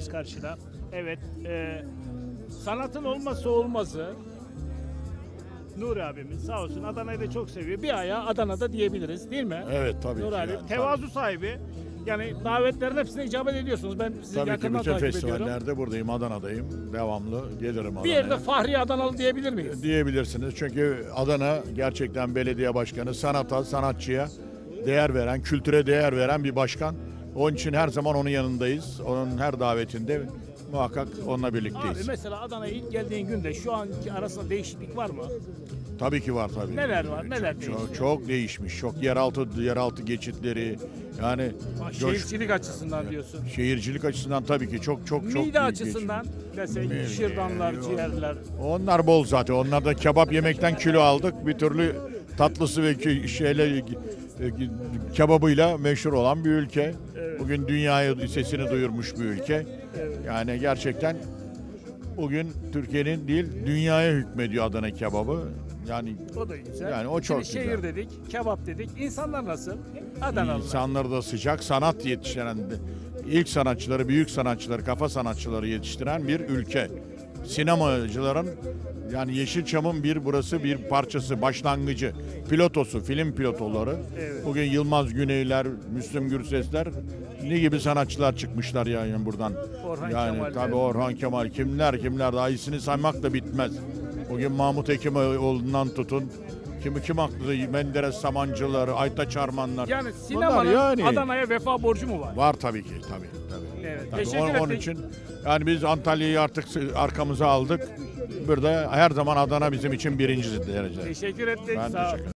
abimiz karşıda. Evet. e, sanatın olmazsa olmazı Nuri abimiz sağ olsun Adana'yı da çok seviyor. Bir ayağı Adana'da diyebiliriz değil mi? Evet tabii Nuri ki. abi yani, tevazu sahibi. Yani davetlerin hepsine icabet ediyorsunuz. Ben sizi Tabii, tabii ki yakından bütün takip ediyorum. festivallerde buradayım, Adana'dayım. Devamlı gelirim Adana'ya. Bir yerde Fahri Adanalı diyebilir miyiz? diyebilirsiniz. Çünkü Adana gerçekten belediye başkanı sanata, sanatçıya değer veren, kültüre değer veren bir başkan. Onun için her zaman onun yanındayız. Onun her davetinde muhakkak onunla Abi birlikteyiz. mesela Adana'ya ilk geldiğin günde şu anki arasında değişiklik var mı? Tabii ki var tabii. Neler var, neler çok, değişti? çok, çok değişmiş. Çok yeraltı yeraltı geçitleri yani Ha, coş- Şehircilik açısından diyorsun. şehircilik açısından tabii ki çok çok çok Mide açısından Mide- şırdanlar, ciğerler. Onlar bol zaten. Onlar da kebap yemekten kilo aldık. Bir türlü tatlısı ve şeyle e, kebabıyla meşhur olan bir ülke. Bugün dünyaya sesini duyurmuş bir ülke. Yani gerçekten bugün Türkiye'nin değil dünyaya hükmediyor Adana kebabı. Yani O da güzel. Yani o çok Şimdi şehir güzel. dedik, kebap dedik. İnsanlar nasıl? Adanalılar. insanları da sıcak, sanat yetiştiren ilk sanatçıları, büyük sanatçıları, kafa sanatçıları yetiştiren bir ülke. Sinemacıların yani Yeşilçam'ın bir burası bir parçası, başlangıcı, pilotosu, film pilotoları. Evet. Bugün Yılmaz Güneyler, Müslüm Gürsesler ne gibi sanatçılar çıkmışlar yani buradan. Orhan yani Kemal'den. tabii Orhan Kemal kimler kimler daha iyisini saymak da bitmez. Bugün Mahmut Hekimoğlu'ndan tutun kimi kim haklı Menderes Samancıları, Aytaç Armanlar. Yani sinemanın yani. Adana'ya vefa borcu mu var? Var tabii ki tabii tabii. Evet. Tabii, Teşekkür onun, için yani biz Antalya'yı artık arkamıza aldık. Burada her zaman Adana bizim için birinci derecede. Teşekkür ettik. Ben Sağ ol. teşekkür ederim.